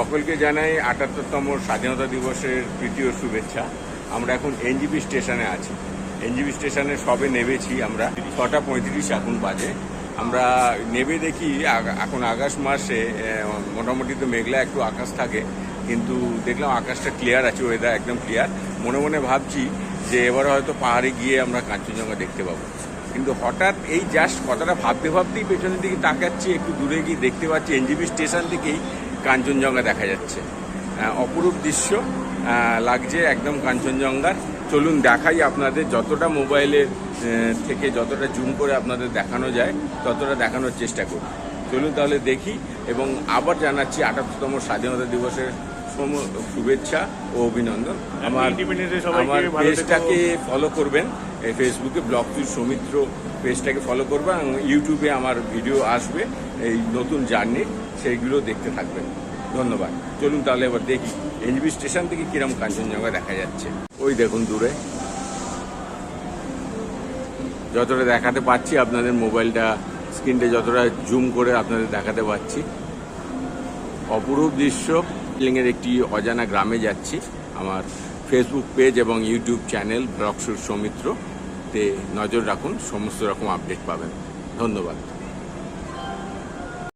সকলকে জানাই আটাত্তরতম স্বাধীনতা দিবসের তৃতীয় শুভেচ্ছা। আমরা এখন এনজিপি স্টেশনে আছি। এনজিপি স্টেশনে সবে নেমেছি আমরা। ছটা পঁয়ত্রিশ এখন বাজে। আমরা নেবে দেখি এখন আগস্ট মাসে মোটামুটি তো মেঘলা একটু আকাশ থাকে, কিন্তু দেখলাম আকাশটা ক্লিয়ার আছে ওয়েদার একদম ক্লিয়ার মনে মনে ভাবছি যে এবার হয়তো পাহাড়ে গিয়ে আমরা কাঞ্চনজঙ্ঘা দেখতে পাবো। কিন্তু হঠাৎ এই জাস্ট কথাটা ভাবতে ভাবতেই পেছনের দিকে তাকাচ্ছি, একটু দূরে গিয়ে দেখতে পাচ্ছি এনজিবি স্টেশন থেকেই কাঞ্চনজঙ্ঘা দেখা যাচ্ছে। অপরূপ দৃশ্য লাগছে একদম কাঞ্চনজঙ্ঘার। চলুন দেখাই আপনাদের যতটা মোবাইলের থেকে যতটা জুম করে আপনাদের দেখানো যায় ততটা দেখানোর চেষ্টা করি চলুন তাহলে দেখি এবং আবার জানাচ্ছি আটাত্তরতম স্বাধীনতা দিবসের শুভেচ্ছা ও অভিনন্দন। আমার Independence আমার থেকো। পেজটাকে ফলো করবেন। ফেসবুকে ব্লগ সৌমিত্র পেজটাকে ফলো করবেন এবং ইউটিউবে আমার ভিডিও আসবে, এই নতুন জার্নি সেইগুলো দেখতে থাকবেন। ধন্যবাদ। চলুন তাহলে এবার দেখি এনজিবি স্টেশন থেকে কিরম কাঞ্চনজঙ্ঘা দেখা যাচ্ছে। ওই দেখুন দূরে। যতটা দেখাতে পাচ্ছি আপনাদের মোবাইলটা স্ক্রিনটা যতটা জুম করে আপনাদের দেখাতে পাচ্ছি। অপরূপ দৃশ্য দার্জিলিংয়ের একটি অজানা গ্রামে যাচ্ছি, আমার ফেসবুক পেজ এবং ইউটিউব চ্যানেল ব্লগসুর সৌমিত্র তে নজর রাখুন, সমস্ত রকম আপডেট পাবেন। ধন্যবাদ।